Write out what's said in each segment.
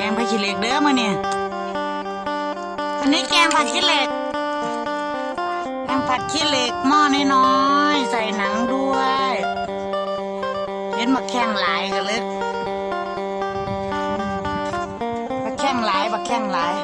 แกงผักขี้เหล็กเด้อมาเนี่ยอันนี้แกงผักขี้เหล็ก แกงผักขี้เหล็กหม้อน้อยๆใส่หนังด้วย เห็นมาแข้งหลายกันเลยมาแข้งหลายมาแข้งหลาย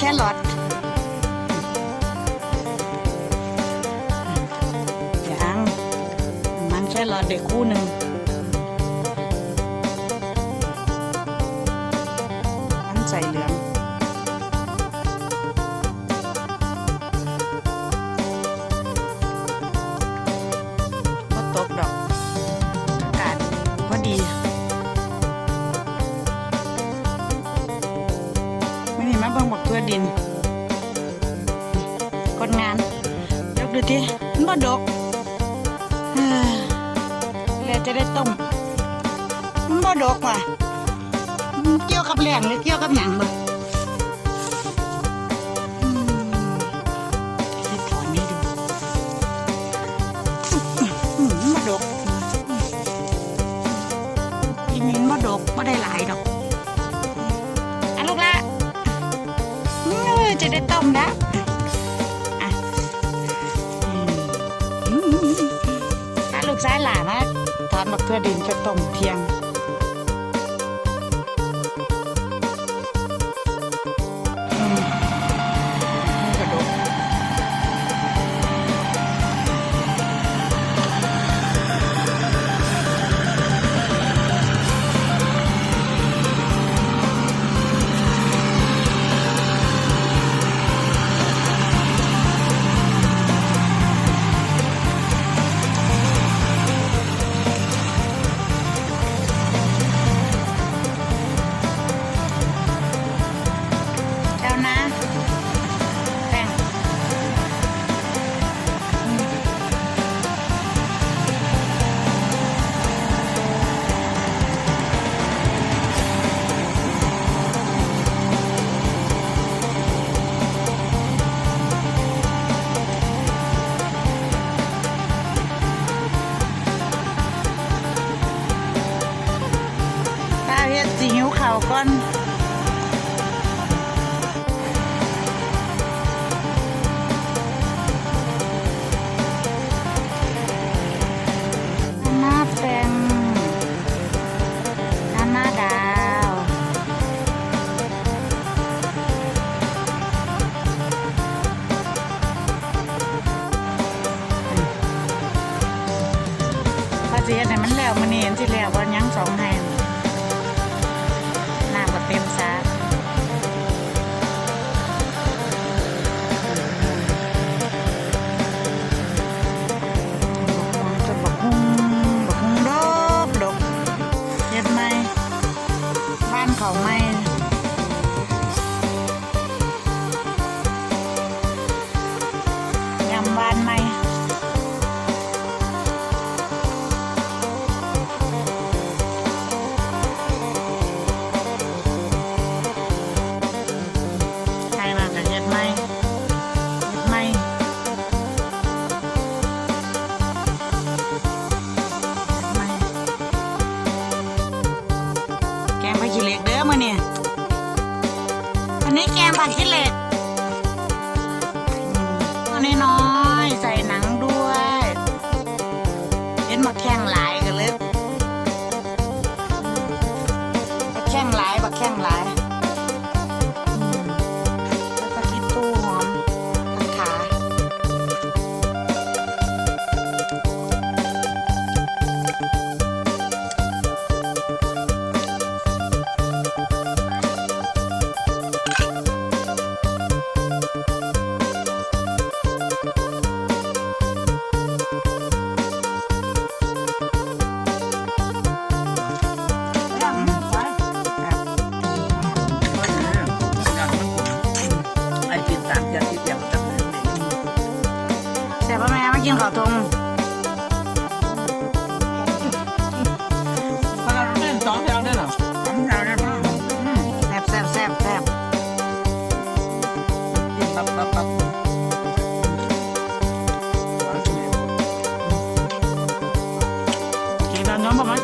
แครอทยังมันแค่หลอทเด็กคู่หนึ่ง ม่นี่มาเบิ่งบักตัวดินคนงานยกดูทีมันบ่ดกเออแล้วจะได้ต้มมันบ่ดกว่ะเกี่ยวกับแรงหรือเกี่ยวกับหยังบ่ ได้ต้มแล้วอะถ้าลูกซ้ายหลานะทอดมะเขือดินจะต้มเพียง สิหิวข้าวก่อนหน้าเป็นหน้าหน้าดาวพอเสียแต่มันแล้วมันนี่เห็นสิแล้วว่ายังสองแห่ง นี้แกงผักขี้เหล็กตัวน้อยๆใส่หนังด้วย เป็นมาแข้งหลาย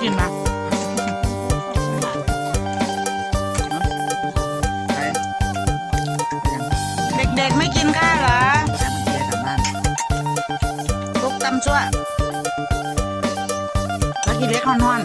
กินปะเด็กๆไม่กินข้าวเหรอพวกตำชั่วแล้วกินเล็กนอน